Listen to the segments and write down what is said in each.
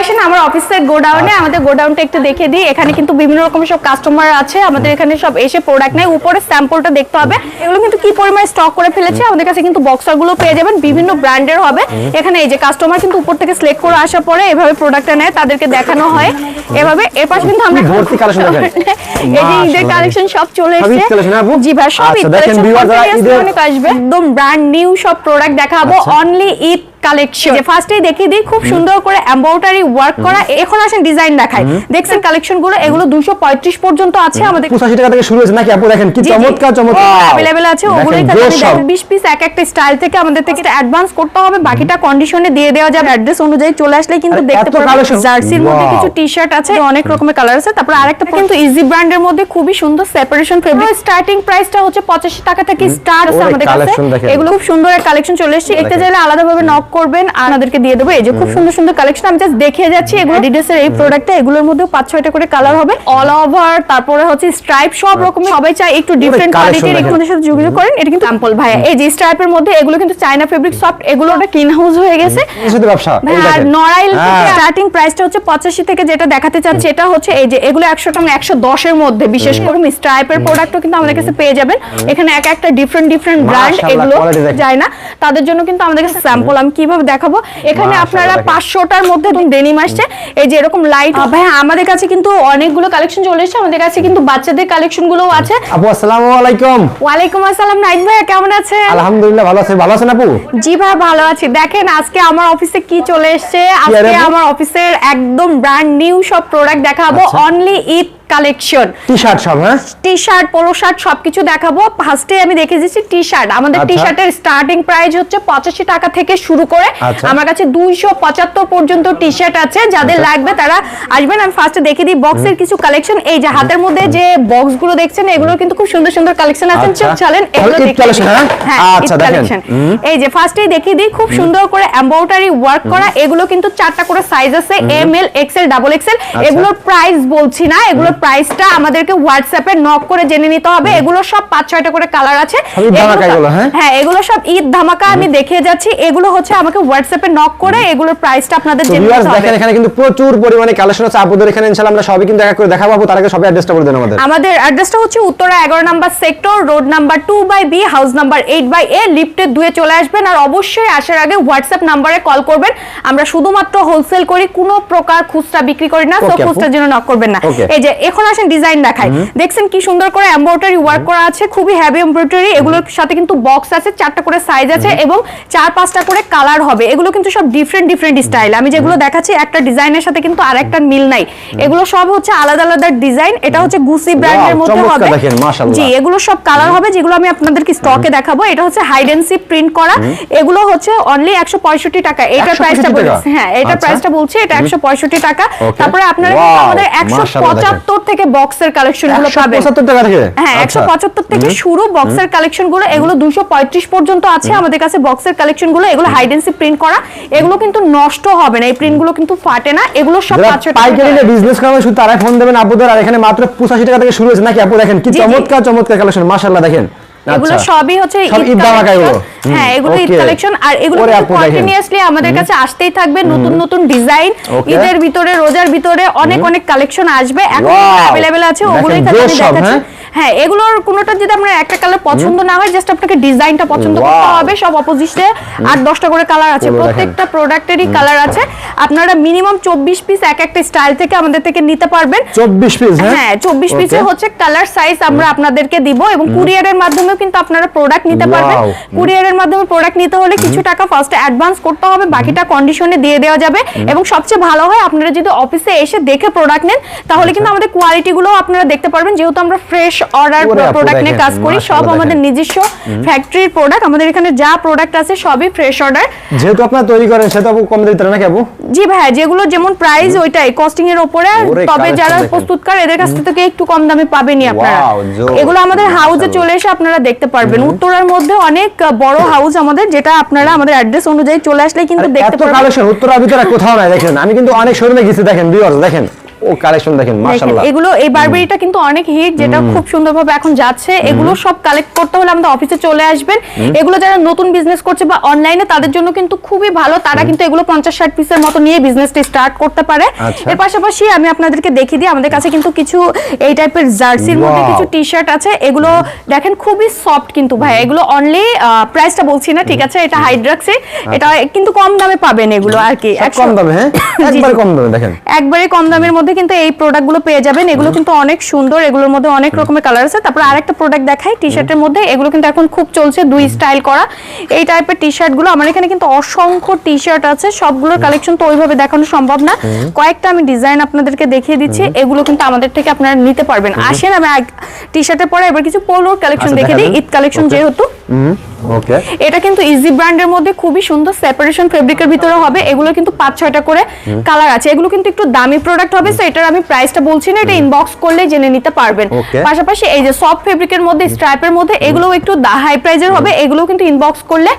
আসেন আমার অফিসের গোডাউনে আমাদের গোডাউনটা একটু দেখে দিই। এখানে কিন্তু বিভিন্ন রকমের সব কাস্টমার আছে। আমাদের এখানে সব এসে প্রোডাক্ট নেয়। উপরে স্যাম্পলটা দেখতে হবে। এগুলো কিন্তু কি পরিমাণে স্টক করে ফেলেছে আমাদের কাছে কিন্তু বক্সারগুলো পেয়ে যাবেন। বিভিন্ন ব্র্যান্ডের হবে। এখানে এই যে কাস্টমার কিন্তু উপর থেকে সিলেক্ট করে আসার পরে এভাবে প্রোডাক্টটা নেয় তাদেরকে দেখানো হয়। এভাবে এর পাশে কিন্তু আমরা ভর্তি দেখেন। এই যে ঈদের কালেকশন সব চলে এসেছে। collection, জি ভাই সব আচ্ছা, ঈদের- অনেক আসবে। একদম ব্র্যান্ড নিউ সব প্রোডাক্ট দেখাবো। আচ্ছা। অনলি ঈদ কালেকশন যে ফার্স্টেই দেখিয়ে দিই খুব সুন্দর করে এমব্রয়ডারি ওয়ার্ক করা। এখন আসেন ডিজাইন দেখায় দেখছেন কালেকশনগুলো? এগুলো 235 পর্যন্ত আছে আমাদের পঁচাশি টাকা থেকে শুরু হয়েছে। নাকি আপু দেখেন কি। চমৎকার চমৎকার। অ্যাভেলেবেল আছে। ওগুলোই সব। 20 পিস এক একটা স্টাইল থেকে আমাদের থেকে অ্যাডভান্স করতে হবে। বাকিটা কন্ডিশনে দিয়ে দেওয়া যাবে। অ্যাড্রেস অনুযায়ী চলে আসলে কিন্তু দেখতে পারবেন। জার্সির মধ্যে কিছু টি-শার্ট আছে অনেক রকমের কালার আছে। তারপর আরেকটা কিন্তু ইজি ব্র্যান্ডের মধ্যে খুবই সুন্দর সেপারেশন ফেব্রিক স্টার্টিং প্রাইসটা হচ্ছে 85 টাকা থেকে স্টার্ট আছে আমাদের কাছে। এগুলো খুব সুন্দর কালেকশন চলে এসেছে। দেখেন। চাইলে আলাদাভাবে নক করবেন আর আমাদেরকে দিয়ে দেবো। এই যে খুব সুন্দর সুন্দর কালেকশন আমি জাস্ট দেখিয়ে যাচ্ছি এগুলো। অ্যাডিডাসের এই প্রোডাক্টটা এগুলোর মধ্যেও পাঁচ ছয়টা করে কালার হবে। অল ওভার তারপরে হচ্ছে স্ট্রাইপ সব রকমের। সবাই চায় একটু ডিফারেন্ট কোয়ালিটির একটু সাথে যোগাযোগ করেন। এটা কিন্তু স্যাম্পল ভাইয়া এই যে স্ট্রাইপের মধ্যে এগুলো কিন্তু চায়না ফেব্রিক সফট এগুলো ওটা ক্লিন হাউস হয়ে গেছে। এর ব্যবসা আর। নড়াইল থেকে হ্যাঁ। স্টার্টিং প্রাইসটা হচ্ছে পঁচাশি থেকে যেটা দেখাতে চাচ্ছি এটা হচ্ছে এই যে এগুলো একশো টাকা একশো দশের মধ্যে। বিশেষ করে স্ট্রাইপের প্রোডাক্টও কিন্তু আমাদের কাছে পেয়ে যাবেন। এখানে এক একটা ডিফারেন্ট ডিফারেন্ট ব্র্যান্ড এগুলো যায় না। তাদের জন্য কিন্তু আমাদের কাছে স্যাম্পল আমি কীভাবে দেখাবো? এখানে আপনারা পাঁচশোটার মধ্যে ডেনিম আসছে। এই যে এরকম লাইট ভাইয়া আমাদের কাছে কিন্তু অনেকগুলো কালেকশন চলে এসেছে। আমাদের কাছে কিন্তু বাচ্চাদের কালেকশন গুলোও আছে। আপু আসসালামু আলাইকুম। ওয়ালাইকুম আসসালাম নাইট ভাইয়া কেমন আছেন? আলহামদুলিল্লাহ ভালো আছেন ভালো আছেন আপু? জি ভাই ভালো আছি। দেখেন আজকে আমার অফিসে কি চলে এসেছে? আজকে আমার অফিসের একদম ব্র্যান্ড নিউ সব প্রোডাক্ট দেখাবো। আচ্ছা। Only Eid collection T shirt সব হ্যাঁ? টি শার্ট পোলো শার্ট সবকিছু দেখাবো। ফার্স্টে আমি দেখে দিচ্ছি টি শার্ট আমাদের টি। শার্টের স্টার্টিং প্রাইস হচ্ছে পঁচাশি টাকা থেকে শুরু করে আচ্ছা। আমার কাছে দুইশো পঁচাত্তর পর্যন্ত টি শার্ট আছে। যাদের আচ্ছা। লাগবে তারা আসবেন। আমি ফার্স্টে দেখে দিই বক্সের কিছু কালেকশন এই যে হাতের মধ্যে যে বক্সগুলো দেখছেন এগুলোর কিন্তু খুব সুন্দর সুন্দর কালেকশন আছে। আচ্ছা। চলেন এগুলো দেখে। হ্যাঁ? হ্যাঁ আচ্ছা, দেখেন। এই যে ফার্স্টেই দেখিয়ে দিই খুব সুন্দর করে এমব্রয়ডারি ওয়ার্ক করা। এগুলো কিন্তু চারটা করে সাইজ আছে। M L XL double XL আচ্ছা। এগুলোর প্রাইস বলছি না। এগুলোর প্রাইসটা আমাদেরকে হোয়াটসঅ্যাপে নক করে জেনে নিতে হবে। এগুলো সব পাঁচ ছয়টা করে কালার আছে। হ্যাঁ? হ্যাঁ এগুলো সব ঈদ ধামাকা আমি দেখিয়ে যাচ্ছি। এগুলো হচ্ছে আমাকে হোয়াটসঅ্যাপে নক করে এগুলোর প্রাইসটা আপনাদের জেনে নিতে হবে। দেখেন এখানে কিন্তু প্রচুর পরিমাণে কালেকশন আছে। আপুদের এখানে ইনশাআল্লাহ আমরা সবই কিন্তু দেখা করে দেখাবো। আপু তার আগে সবাই অ্যাড্রেসটা বলে দেন আমাদের। আমাদের অ্যাড্রেসটা হচ্ছে উত্তরা এগারো number sector road number two by B house number eight by A লিফটের দুয়ে চলে আসবেন। আর অবশ্যই আসার আগে হোয়াটসঅ্যাপ নাম্বারে কল করবেন। আমরা শুধুমাত্র হোলসেল করি কোনো প্রকার খুচরা বিক্রি করি না। তো। খুচরার জন্য নক করবেন না। এই যে এখন আসেন ডিজাইন দেখায় দেখছেন কি সুন্দর করে এমব্রয়ডারি ওয়ার্ক করা আছে খুবই হ্যাভি এমব্রয়ডারি এগুলোর সাথে কিন্তু বক্স আছে চারটা করে সাইজ আছে এবং চার পাঁচটা করে কালার হবে। এগুলো কিন্তু সব ডিফারেন্ট ডিফারেন্ট স্টাইল আমি যেগুলো দেখাচ্ছি একটা ডিজাইনের সাথে কিন্তু আরেকটা মিল নাই। এগুলো সব হচ্ছে আলাদা আলাদা ডিজাইন এটা হচ্ছে গুসি ব্র্যান্ডের মধ্যে হবে। মাশাআল্লাহ। জি এগুলো সব কালার হবে যেগুলো আমি আপনাদেরকে স্টকে দেখাবো। এটা হচ্ছে হাইড এন্ড সিপ প্রিন্ট করা। এগুলো হচ্ছে অনলি 165 টাকা। এটার প্রাইসটা? বলছি। হ্যাঁ আচ্ছা। প্রাইসটা বলছি এটা 165 টাকা। তারপরে আপনারা আমাদের মাশাআল্লাহ 175 থেকে বক্সের কালেকশনগুলো পাবেন। 175 টাকা থেকে? হ্যাঁ আচ্ছা। একশো পঁচাত্তর থেকে শুরু বক্সের কালেকশনগুলো এগুলো দুশো পঁয়ত্রিশ পর্যন্ত আছে আমাদের কাছে বক্সের কালেকশনগুলো এগুলো হাইডেন্সি প্রিন্ট করা। এগুলো কিন্তু নষ্ট হবে না এই প্রিন্টগুলো কিন্তু ফাটে না এগুলো সব 500 টাকা পাইকারি নিয়ে বিজনেস করবে শুধু তারাই ফোন দেবেন। আপুদের আর এখানে মাত্র 85 টাকা থেকে শুরু হয়েছে। নাকি আপু দেখেন কি। চমৎকার চমৎকার কালেকশন মাশাআল্লাহ দেখেন। এগুলো আচ্ছা। সবই হচ্ছে এগুলো। collection। হুম, হ্যাঁ এগুলো ঈদ কালেকশন আর এগুলো। কন্টিনিউয়াসলি আমাদের কাছে আসতেই থাকবে নতুন নতুন ডিজাইন ঈদের ভিতরে রোজার ভিতরে অনেক অনেক কালেকশন আসবে এখন! অ্যাভেলেবেল আছে ওগুলোই দেখাচ্ছি হ্যাঁ? এগুলোর কোনোটা যদি আপনার একটা কালার পছন্দ না হয় জাস্ট আপনাকে ডিজাইনটা পছন্দ করতে হবে সব অপোজিটে আট দশটা করে কালার আছে। প্রত্যেকটা প্রোডাক্টেরই কালার আছে। আপনারা মিনিমাম চব্বিশ পিস এক একটা স্টাইল থেকে আমাদের থেকে নিতে পারবেন। 24 পিস হ্যাঁ? হ্যাঁ চব্বিশ পিসে হচ্ছে কালার সাইজ আমরা আপনাদেরকে দিব এবং কুরিয়ারের মাধ্যমেও কিন্তু আপনারা প্রোডাক্ট নিতে পারবেন। কুরিয়ারের মাধ্যমে প্রোডাক্ট নিতে হলে কিছু টাকা ফার্স্টে অ্যাডভান্স করতে হবে বাকিটা কন্ডিশনে দিয়ে দেওয়া যাবে। এবং সবচেয়ে ভালো হয় আপনারা যদি অফিসে এসে দেখে প্রোডাক্ট নেন তাহলে কিন্তু আমাদের কোয়ালিটি গুলো আপনারা দেখতে পারবেন। যেহেতু আমরা ফ্রেশ অর্ডার প্রোডাক্ট নিয়ে কাজ করি সব আমাদের নিজস্ব ফ্যাক্টরির প্রোডাক্ট আমাদের এখানে যা প্রোডাক্ট আছে সবই ফ্রেশ অর্ডার যেহেতু আপনারা তৈরি করেন সেটা আপু কম দিতে আপু? জি ভাই যেগুলো যেমন প্রাইস ওইটাই কস্টিং এর উপরে তবে যারা প্রস্তুতকার এদের কাছ থেকে একটু কম দামে পাবেনই আপনারা। এগুলো আমাদের হাউসে চলে এসে আপনারা দেখতে পারবেন। উত্তরার মধ্যে অনেক বড় হাউস আমাদের যেটা আপনারা আমাদের অ্যাড্রেস অনুযায়ী চলে আসলে কিন্তু দেখতে এত পারবেন। কালেকশন উত্তরা ভিতরে কোথাও নাই দেখেন। আমি কিন্তু অনেক শোরুমে গেছি দেখেন ভিউয়ার্স দেখেন। ও কালেকশন দেখেন মাশাআল্লাহ। এগুলো এই বারবেরিটা কিন্তু অনেক হিট যেটা খুব সুন্দরভাবে এখন যাচ্ছে। এগুলো সব কালেক্ট করতে হলে আমাদের অফিসে চলে আসবেন। এগুলো যারা নতুন বিজনেস করছে বা অনলাইনে তাদের জন্য কিন্তু খুবই ভালো। তারা কিন্তু এগুলো পঞ্চাশ ষাট পিসের মতো নিয়ে বিজনেসটা স্টার্ট করতে পারে। আচ্ছা। এর পাশাপাশি আমি আপনাদেরকে দেখিয়ে দিই আমাদের কাছে কিন্তু কিছু এই টাইপের জার্সির মধ্যে কিছু টি শার্ট আছে। এগুলো দেখেন খুবই সফট কিন্তু ভাই। এগুলো অনলি প্রাইসটা বলছি না ঠিক আছে? এটা হাইড্রাক্সে এটা কিন্তু কম দামে পাবেন এগুলো আর কি কম দামে হ্যাঁ? একবার। কম দামে দেখেন। একবারে কম দামের মধ্যে কিন্তু এই প্রোডাক্টগুলো পেয়ে যাবেন। এগুলো কিন্তু অনেক সুন্দর এগুলোর মধ্যে অনেক রকমের কালার আছে। তারপর আরেকটা প্রোডাক্ট দেখাই টি শার্টের মধ্যে। এগুলো কিন্তু এখন খুব চলছে দুই স্টাইল করা। এই টাইপের টি শার্টগুলো আমার এখানে কিন্তু অসংখ্য টি শার্ট আছে। সবগুলোর কালেকশন তো ওইভাবে দেখানো সম্ভব না। কয়েকটা আমি ডিজাইন আপনাদেরকে দেখিয়ে দিচ্ছি। এগুলো কিন্তু আমাদের থেকে আপনারা নিতে পারবেন। আসেন আমি টি শার্টের পরে এবার কিছু পোলোর কালেকশন আচ্ছা, দেখে দিই। ঈদ কালেকশন যেহেতু। ওকে এটা কিন্তু ইজি ব্র্যান্ডের মধ্যে খুবই সুন্দর সেপারেশন ফেব্রিকের ভিতরে হবে। এগুলো কিন্তু পাঁচ ছয়টা করে কালার আছে। এগুলো কিন্তু একটু দামি প্রোডাক্ট হবে সো এটার আমি প্রাইসটা বলছি না এটা ইনবক্স করলে জেনে নিতে পারবেন। পাশাপাশি এই যে সফট ফেব্রিকের মধ্যে স্ট্রাইপের মধ্যে এগুলো একটু হাই প্রাইজের হবে। এগুলো কিন্তু ইনবক্স করলে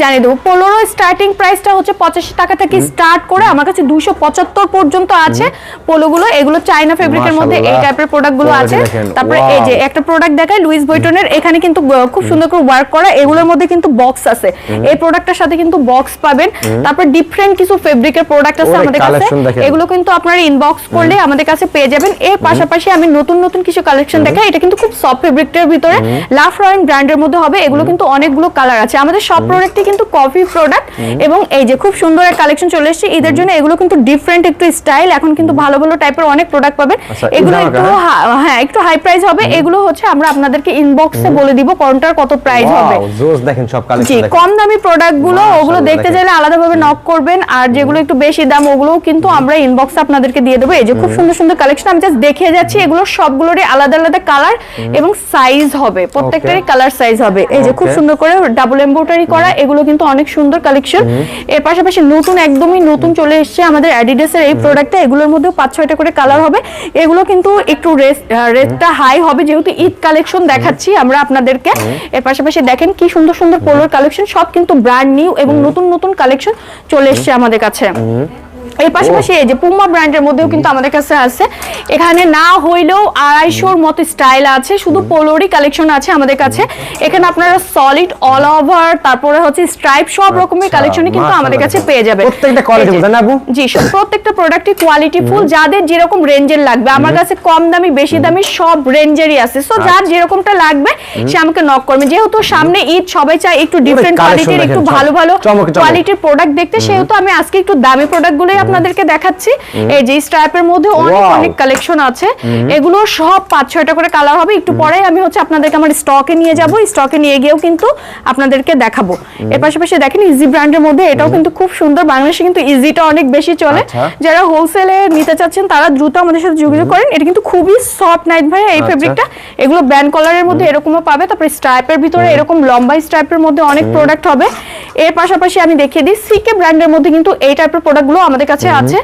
জানিয়ে দেবো। পোলোরো স্টার্টিং প্রাইসটা হচ্ছে পঁচাশি টাকা থেকে স্টার্ট করে আমার কাছে দুশো পঁচাত্তর পর্যন্ত আছে পোলোগুলো এগুলো চাইনা ফেব্রিকের মধ্যে এই টাইপের প্রোডাক্টগুলো আছে। তারপরে এই যে একটা প্রোডাক্ট দেখায় লুইস বয়টনের এখানে কিন্তু খুব সুন্দর করে ওয়ার্ক করা। এগুলোর মধ্যে কিন্তু বক্স আছে। এই প্রোডাক্টটার সাথে কিন্তু বক্স পাবেন। তারপর ডিফারেন্ট কিছু ফেব্রিকের প্রোডাক্ট আছে আমাদের কাছে। এগুলো কিন্তু আপনারা ইনবক্স করলে আমাদের কাছে পেয়ে যাবেন। এর পাশাপাশি আমি নতুন নতুন কিছু কালেকশন দেখাই। এটা কিন্তু খুব সফট ফেব্রিকের ভিতরে। লাভ রয়্যাল ব্র্যান্ডের মধ্যে হবে। এগুলো কিন্তু অনেকগুলো কালার আছে। আমাদের সব প্রোডাক্টই কিন্তু কফি প্রোডাক্ট এবং এই যে খুব সুন্দর এক কালেকশন চলে এসেছে। ঈদের জন্য এগুলো কিন্তু ডিফারেন্ট একটু স্টাইল এখন কিন্তু ভালো ভালো টাইপের অনেক প্রোডাক্ট পাবেন। আচ্ছা, এগুলো একটু হ্যাঁ একটু হাই প্রাইস হবে। এগুলো হচ্ছে আমরা আপনাদেরকে ইনবক্সে বলে দিব কোনটার কত প্রাইস হবে। ওয়াও দেখেন সব কালেকশন কম দামি প্রোডাক্টগুলো ওগুলো দেখতে। চাইলে আলাদাভাবে নক করবেন। আর যেগুলো একটু বেশি দাম ওগুলো কিন্তু আমরা ইনবক্সে আপনাদেরকে দিয়ে দেবো। এই যে খুব সুন্দর সুন্দর কালেকশন আমি জাস্ট দেখিয়ে যাচ্ছি এগুলো সবগুলোরই আলাদা আলাদা কালার এবং সাইজ হবে। প্রত্যেকটারই কালার সাইজ হবে। এই যে খুব সুন্দর করে ডাবল এমব্রয়ডারি করা এগুলো কিন্তু অনেক সুন্দর কালেকশন এর পাশাপাশি নতুন একদমই নতুন চলে এসেছে আমাদের অ্যাডিডাসের এই প্রোডাক্টটা এগুলোর মধ্যেও পাঁচ ছয়টা করে কালার হবে। এগুলো কিন্তু একটু রেটটা হাই হবে যেহেতু ঈদ কালেকশন দেখাচ্ছি আমরা আপনাদেরকে। এর পাশাপাশি দেখেন কি সুন্দর সুন্দর সুন্দর পোলোর কালেকশন সব কিন্তু ব্র্যান্ড নিউ এবং নতুন নতুন কালেকশন চলে এসছে আমাদের কাছে। এর পাশাপাশি এই যে পুমা ব্র্যান্ডের মধ্যেও কিন্তু আমাদের কাছে আছে। এখানে না হইলেও আড়াইশোর মতো স্টাইল আছে শুধু পোলোরই কালেকশন আছে আমাদের কাছে। এখানে আপনারা সলিড অল ওভার তারপরে হচ্ছে স্ট্রাইপ সব রকমের আচ্ছা, কালেকশনই কিন্তু আমাদের কাছে পেয়ে যাবে। প্রত্যেকটা quality এই যে- তাই না আপু? জি সব- প্রত্যেকটা প্রোডাক্টই কোয়ালিটি ফুল যাদের যেরকম রেঞ্জের লাগবে। আমার কাছে কম দামি বেশি দামি সব রেঞ্জেরই আছে। সো যার আচ্ছা। যেরকমটা লাগবে সে আমাকে নক করবে। যেহেতু সামনে ঈদ সবাই চায় একটু ডিফারেন্ট কোয়ালিটির একটু ভালো ভালো কোয়ালিটির প্রোডাক্ট দেখতে। সেহেতু আমি আজকে একটু দামি প্রোডাক্টগুলোই আপনাদেরকে দেখাচ্ছি। এই যে স্ট্রাইপের মধ্যে অনেক অনেক কালেকশন আছে। এগুলো সব পাঁচ ছয়টা করে কালার হবে। একটু পরে আমি হচ্ছে আপনাদেরকে আমার স্টকে নিয়ে যাব। স্টকে নিয়ে গিয়েও কিন্তু আপনাদেরকে দেখাবো। এর পাশাপাশি দেখেন ইজি ব্র্যান্ডের মধ্যে এটাও কিন্তু খুব সুন্দর। বাংলাদেশে কিন্তু ইজিটা অনেক বেশি চলে। আচ্ছা। যারা হোলসেলে নিতে চাচ্ছেন তারা দ্রুত আমাদের সাথে যোগাযোগ করেন। এটা কিন্তু খুবই সফট নাইট ভাই এই আচ্ছা। ফেব্রিকটা এগুলো ব্যান্ড কলারের মধ্যে এরকমও পাবে। তারপরে স্ট্রাইপের ভিতরে এরকম লম্বা স্ট্রাইপের মধ্যে অনেক প্রোডাক্ট হবে। এর পাশাপাশি আমি দেখিয়ে দিই সিকে ব্র্যান্ডের মধ্যে কিন্তু এই টাইপের প্রোডাক্টগুলো আমাদের কাছে আছে।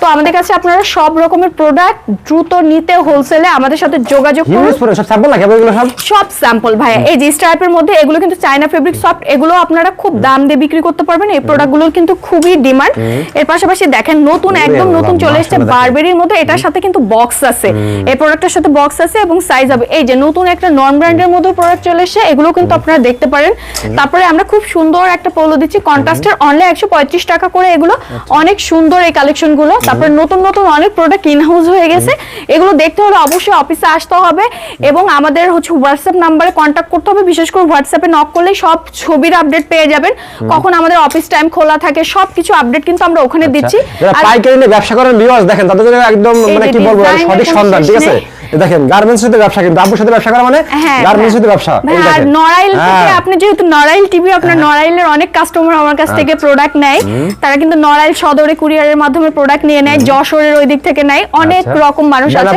তো আমাদের কাছে আপনারা সব রকমের প্রোডাক্ট দ্রুত নিতে হোলসেলে আমাদের সাথে যোগাযোগ করুন। সব স্যাম্পল লাগে এগুলো সব? সব স্যাম্পল ভাইয়া। এই যে স্ট্রাইপের মধ্যে এগুলো কিন্তু চায়না ফেব্রিক সফট এগুলো আপনারা খুব দাম দিয়ে বিক্রি করতে পারবেন। এই প্রোডাক্টগুলোর কিন্তু খুবই ডিমান্ড এর পাশাপাশি দেখেন নতুন একদম নতুন চলে এসেছে বারবেরির মধ্যে। এটার সাথে কিন্তু বক্স আছে। এই প্রোডাক্টের সাথে বক্স আছে এবং সাইজ হবে। এই যে নতুন একটা নন ব্র্যান্ডের মধ্যে প্রোডাক্ট চলে এসেছে। এগুলো কিন্তু আপনারা দেখতে পারেন। তারপরে আমরা খুব সুন্দর একটা পোলো দিচ্ছি। কন্ট্রাস্টের অনলি একশো পঁয়ত্রিশ টাকা করে এগুলো। অনেক সুন্দর এই কালেকশনগুলো তারপরে নতুন নতুন অনেক প্রোডাক্ট ইন হাউস হয়ে গেছে। এগুলো দেখতে হলে অবশ্যই অফিসে আসতে হবে এবং আমাদের হচ্ছে হোয়াটসঅ্যাপ নাম্বারে কন্ট্যাক্ট করতে হবে। বিশেষ করে হোয়াটসঅ্যাপে নক করলে সব ছবির আপডেট পেয়ে যাবেন। কখন আমাদের অফিস টাইম খোলা থাকে সব কিছু আপডেট কিন্তু আমরা ওখানে দিচ্ছি। আর- পাইকারি ব্যবসা করেন ভিউয়ার্স দেখেন তাদের জন্য একদম মানে কি বলব সঠিক সন্ধান ঠিক আছে? দেখেন গার্মেন্টস সাথে ব্যবসা কিন্তু আব্বুর সাথে ব্যবসা করা মানে হ্যাঁ, গার্মেন্টস হ্যাঁ। সাথে ব্যবসা। আর। নড়াইল থেকে হ্যাঁ। আপনি যেহেতু নড়াইল টিভি আপনার নড়াইলের অনেক কাস্টমার আমার কাছ থেকে প্রোডাক্ট নেয়। তারা কিন্তু নড়াইল সদরে কুরিয়ারের মাধ্যমে প্রোডাক্ট নিয়ে নেয় যশোরের ওই দিক থেকে নেয়। অনেক আচ্ছা। রকম মানুষ আছে।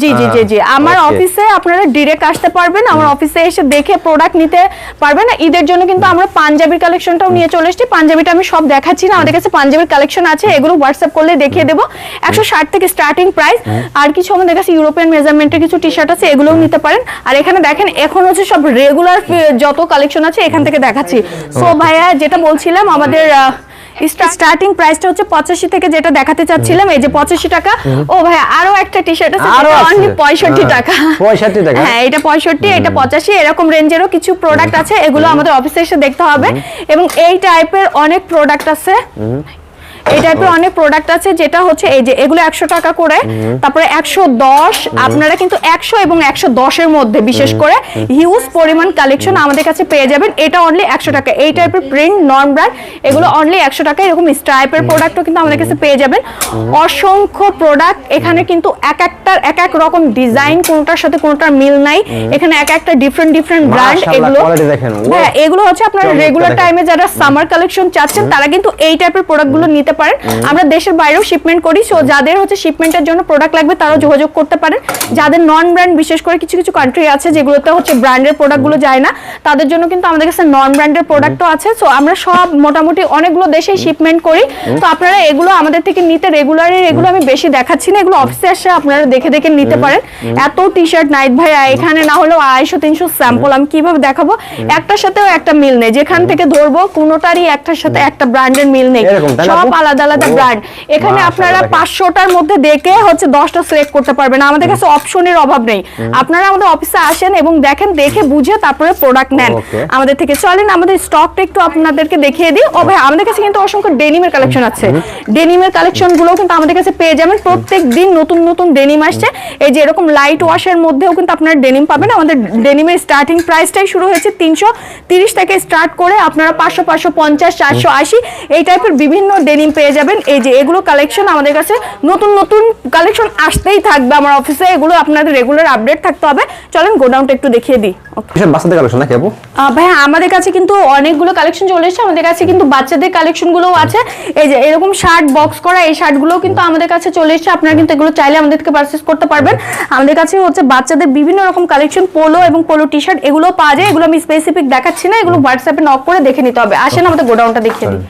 জি জি জি জি। আমার অফিসে আপনারা ডিরেক্ট আসতে পারবেন। আমার অফিসে এসে দেখে প্রোডাক্ট নিতে পারবেন। ঈদের জন্য কিন্তু আমরা পাঞ্জাবির কালেকশনটাও নিয়ে চলে এসেছি। পাঞ্জাবিটা আমি সব দেখাচ্ছি না। আমাদের কাছে পাঞ্জাবির কালেকশন আছে। এগুলো হোয়াটসঅ্যাপ করলে দেখিয়ে দেবো। একশো ষাট থেকে স্টার্টিং প্রাইস আর কিছু আমাদের কাছে ইউরোপিয়ান মেজারমেন্টের কিছু টি শার্ট আছে এগুলোও নিতে পারেন। আর এখানে দেখেন এখন হচ্ছে সব রেগুলার যত কালেকশন আছে এখান থেকে দেখাচ্ছি। সো ভাইয়া যেটা বলছিলাম আমাদের স্টার্টিং প্রাইসটা হচ্ছে পঁচাশি থেকে যেটা দেখাতে চাচ্ছিলাম এই যে পঁচাশি টাকা। ও ভাই আরও একটা টি শার্ট আছে। অনলি পঁয়ষট্টি হ্যাঁ, টাকা। 65 টাকা? হ্যাঁ এটা পঁয়ষট্টি এটা পঁচাশি এরকম রেঞ্জেরও কিছু প্রোডাক্ট আছে এগুলো আমাদের অফিসে এসে দেখতে হবে। এবং এই টাইপের অনেক প্রোডাক্ট আছে। এই টাইপের অনেক প্রোডাক্ট আছে যেটা হচ্ছে এই যে এগুলো একশো টাকা করে তারপরে একশো দশ আপনারা কিন্তু একশো এবং একশো দশের মধ্যে বিশেষ করে হিউজ পরিমাণ কালেকশন আমাদের কাছে পেয়ে যাবেন। এটা অনলি একশো টাকা। এই টাইপের প্রিন্ট নন ব্র্যান্ড এগুলো অনলি একশো টাকা। এরকম স্টাইপের প্রোডাক্টও কিন্তু আমাদের কাছে পেয়ে যাবেন। অসংখ্য প্রোডাক্ট এখানে কিন্তু এক একটার এক এক রকম ডিজাইন কোনটার সাথে কোনটার মিল নাই। এখানে এক একটা ডিফারেন্ট ডিফারেন্ট ব্র্যান্ড এগুলো. হ্যাঁ এগুলো হচ্ছে আপনার রেগুলার টাইমে যারা সামার কালেকশন চাচ্ছেন তারা কিন্তু এই টাইপের প্রোডাক্টগুলো নিতে পারেন। আমরা দেশের বাইরেও শিপমেন্ট করি সো যাদের হচ্ছে শিপমেন্টের জন্য প্রোডাক্ট লাগবে তারাও যোগাযোগ করতে পারেন। যাদের নন ব্র্যান্ড বিশেষ করে কিছু কিছু কান্ট্রি আছে যেগুলোতে হচ্ছে ব্র্যান্ডের প্রোডাক্টগুলো যায় না তাদের জন্য কিন্তু আমাদের কাছে নন ব্র্যান্ডের প্রোডাক্টও আছে। সো আমরা সব মোটামুটি অনেকগুলো দেশেই শিপমেন্ট করি। তো আপনারা এগুলো আমাদের থেকে নিতে রেগুলারই এগুলো আমি বেশি দেখাচ্ছি না এগুলো অফিসে এসে আপনারা দেখে দেখে নিতে পারেন। এত টি শার্ট নাইট ভাই এখানে না হলেও আড়াইশো তিনশো স্যাম্পল আমি কীভাবে দেখাবো? একটার সাথেও একটা মিল নেই। যেখান থেকে ধরবো কোনোটারই একটার সাথে একটা ব্র্যান্ডের মিল নেই। সব? আলাদা আলাদা ব্র্যান্ড এখানে আপনারা পাঁচশোটার মধ্যে দেখে হচ্ছে দশটা সিলেক্ট করতে পারবেন। আমাদের কাছে অপশনের অভাব নেই। আপনারা আমাদের অফিসে আসেন এবং দেখেন দেখে বুঝে তারপরে প্রোডাক্ট নেন। আমাদের থেকে চলেন আমাদের স্টকটা একটু আপনাদেরকে দেখিয়ে দিই। ও ভাই আমাদের কাছে কিন্তু অসংখ্য ডেনিমের কালেকশন আছে। ডেনিমের কালেকশনগুলো কিন্তু আমাদের কাছে পেয়ে যাবেন। প্রত্যেক দিন নতুন নতুন ডেনিম আসছে। এই যে এরকম লাইট ওয়াশের মধ্যেও কিন্তু আপনারা ডেনিম পাবেন। আমাদের ডেনিমের স্টার্টিং প্রাইসটাই শুরু হয়েছে তিনশো তিরিশ থেকে স্টার্ট করে আপনারা পাঁচশো পাঁচশো পঞ্চাশ চারশো আশি। এই টাইপের বিভিন্ন ডেনিম পেয়ে যাবেন। এই যে এগুলো কালেকশন আমাদের কাছে নতুন নতুন কালেকশন আসতেই থাকবে আমার অফিসে এগুলো আপনাদের রেগুলার আপডেট থাকতে হবে। চলেন গোডাউনটা একটু দেখিয়ে দিই। বাচ্চাদের কালেকশন নাকি আপু? আহ, আমাদের কাছে কিন্তু অনেকগুলো কালেকশন চলে এসেছে। আমাদের কাছে কিন্তু বাচ্চাদের কালেকশন আছে। এই যে এরকম শার্ট বক্স করা এই কিন্তু আমাদের কাছে চলে এসেছে। আপনারা কিন্তু এগুলো চাইলে আমাদের থেকে পারচেস করতে পারবেন। আমাদের কাছে হচ্ছে বাচ্চাদের বিভিন্ন রকম কালেকশন পোলো এবং পোলো টি শার্ট এগুলো পাওয়া যায়। এগুলো আমি স্পেসিফিক দেখাচ্ছি না। এগুলো হোয়াটসঅ্যাপে নক করে দেখে নিতে হবে। আসেন আমাদের গোডাউনটা দেখিয়ে দিই।